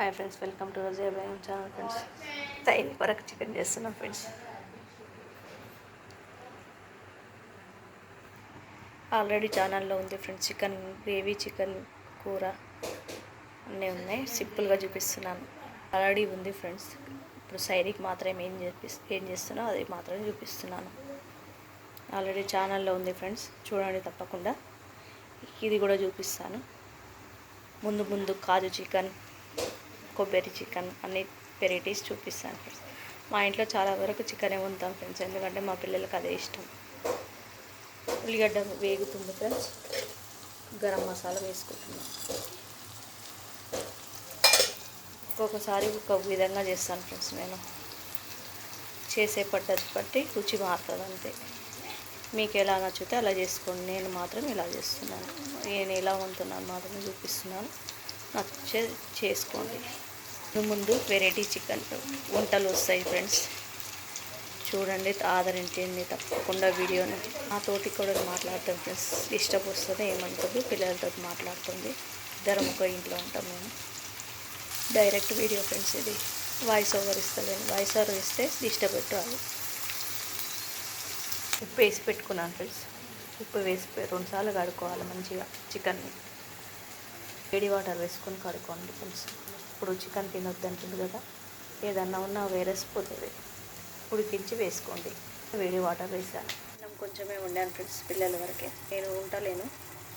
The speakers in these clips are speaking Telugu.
హాయ్ ఫ్రెండ్స్ వెల్కమ్ టు రోజే అభయం ఛానల్ ఫ్రెండ్స్. తైన్ వరకు చికెన్ చేస్తున్నాం ఫ్రెండ్స్. ఆల్రెడీ ఛానల్లో ఉంది ఫ్రెండ్స్ చికెన్ గ్రేవీ చికెన్ కూర అన్నీ ఉన్నాయి. సింపుల్గా చూపిస్తున్నాను. ఆల్రెడీ ఉంది ఫ్రెండ్స్. ఇప్పుడు సైరీకి మాత్రం ఏం చేపి ఏం చేస్తున్నా అది మాత్రమే చూపిస్తున్నాను. ఆల్రెడీ ఛానల్లో ఉంది ఫ్రెండ్స్ చూడండి తప్పకుండా. ఇది కూడా చూపిస్తాను. ముందు ముందు కాజు చికెన్ కొబ్బరి చికెన్ అన్ని వెరైటీస్ చూపిస్తాను ఫ్రెండ్స్. మా ఇంట్లో చాలా వరకు చికెనే ఉంటాం ఫ్రెండ్స్ ఎందుకంటే మా పిల్లలకి అదే ఇష్టం. ఉల్లిగడ్డ వేగుతుంది ఫ్రెండ్స్. గరం మసాలా వేసుకుంటున్నాం. ఒక్కొక్కసారి ఒక విధంగా చేస్తాను ఫ్రెండ్స్ నేను. చేసే పద్ధతి బట్టి రుచి మారుతుంది అంతే. మీకు ఎలా నచ్చితే అలా చేసుకోండి. నేను మాత్రం ఇలా చేస్తున్నాను. నేను ఎలా వండుతున్నాను మాత్రమే చూపిస్తున్నాను. నచ్చే చేసుకోండి. ముందు వెరైటీ చికెన్ వంటలు వస్తాయి ఫ్రెండ్స్. చూడండి ఆదరించండి తప్పకుండా వీడియోని మా తోటి కూడా మాట్లాడతాం ఫ్రెండ్స్. డిస్టర్బ్ వస్తుంది ఏమంటుంది పిల్లలతో మాట్లాడుతుంది. ఇద్దరం ఒక ఇంట్లో ఉంటాం మేము. డైరెక్ట్ వీడియో ఫ్రెండ్స్ ఇది. వాయిస్ ఓవర్ ఇస్తలేను వాయిస్ ఓవర్ ఇస్తే డిస్టర్బ్ పెట్టాలి ఉప్పు వేసి పెట్టుకున్నాను ఫ్రెండ్స్. ఉప్పు వేసి రెండుసార్లు కడుక్కోవాలి మంచిగా చికెన్ని. వేడి వాటర్ వేసుకొని కడుక్కోండి ఫ్రెండ్స్. ఇప్పుడు చికెన్ తినొద్దంటుంది కదా. ఏదన్నా ఉన్నా వేరేసిపోతుంది ఉడికించి వేసుకోండి. వేడి వాటర్ వేసాను. నేను కొంచెమే ఉండాను ఫ్రెండ్స్ పిల్లల వరకే. నేను ఉండలేను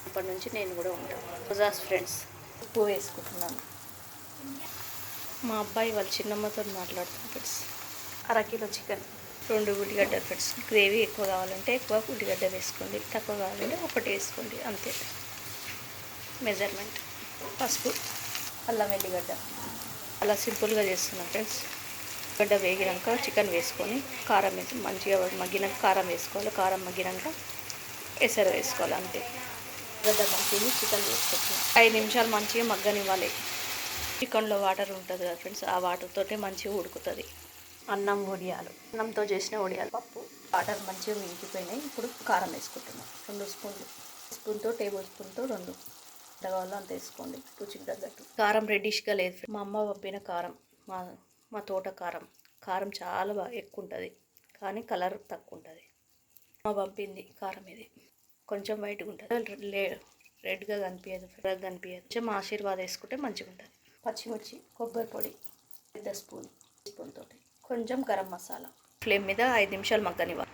అప్పటి నుంచి నేను కూడా ఉంటాను రోజాస్ ఫ్రెండ్స్. ఉప్పు వేసుకుంటున్నాను. మా అబ్బాయి వాళ్ళ చిన్నమ్మతో మాట్లాడుతాను ఫ్రెండ్స్. అరకిలో చికెన్. రెండు ఉల్లిగడ్డ ఫ్రెండ్స్. గ్రేవీ ఎక్కువ కావాలంటే ఎక్కువ ఉల్లిగడ్డ వేసుకోండి. తక్కువ కావాలంటే ఒకటి వేసుకోండి. అంతే. మెజర్మెంట్. పసుపు. అల్లం వెల్లిగడ్డ అలా సింపుల్గా చేస్తున్నాం ఫ్రెండ్స్. గడ్డ వేగినాక చికెన్ వేసుకొని కారం వేసి మంచిగా మగ్గినాక కారం వేసుకోవాలి. కారం మగ్గినాక ఎసరు వేసుకోవాలి అంతే. గడ్డ మంచిగా చికెన్ వేసుకుంటున్నాం ఐదు నిమిషాలు మంచిగా మగ్గనివ్వాలి. చికెన్లో వాటర్ ఉంటుంది కదా ఫ్రెండ్స్ ఆ వాటర్తోటే మంచిగా ఉడుకుతుంది. అన్నం వడియాలు. అన్నంతో చేసిన వడియాలు. పప్పు వాటర్ మంచిగా మిగిలిపోయినాయి ఇప్పుడు కారం వేసుకుంటున్నాం. రెండు స్పూన్లు. స్పూన్తో టేబుల్ స్పూన్తో రెండు. ఎంత కావాలో అంత వేసుకోండి రుచికి తగ్గట్టు. కారం రెడ్డిష్గా లేదు మా అమ్మ పంపిన కారం మా మా తోట కారం. కారం చాలా బాగా ఎక్కువ ఉంటుంది కానీ కలర్ తక్కువ ఉంటుంది మా పంపింది కారం ఇది. కొంచెం వైట్గా ఉంటుంది లే రెడ్గా కనిపించదు రెడ్గా కనిపించదు కొంచెం ఆశీర్వాదం వేసుకుంటే మంచిగా ఉంటుంది పచ్చిమిర్చి కొబ్బరి పొడి పెద్ద స్పూన్ స్పూన్ తోటి. కొంచెం గరం మసాలా. ఫ్లేమ్ మీద ఐదు నిమిషాలు మగ్గనివ్వాలి.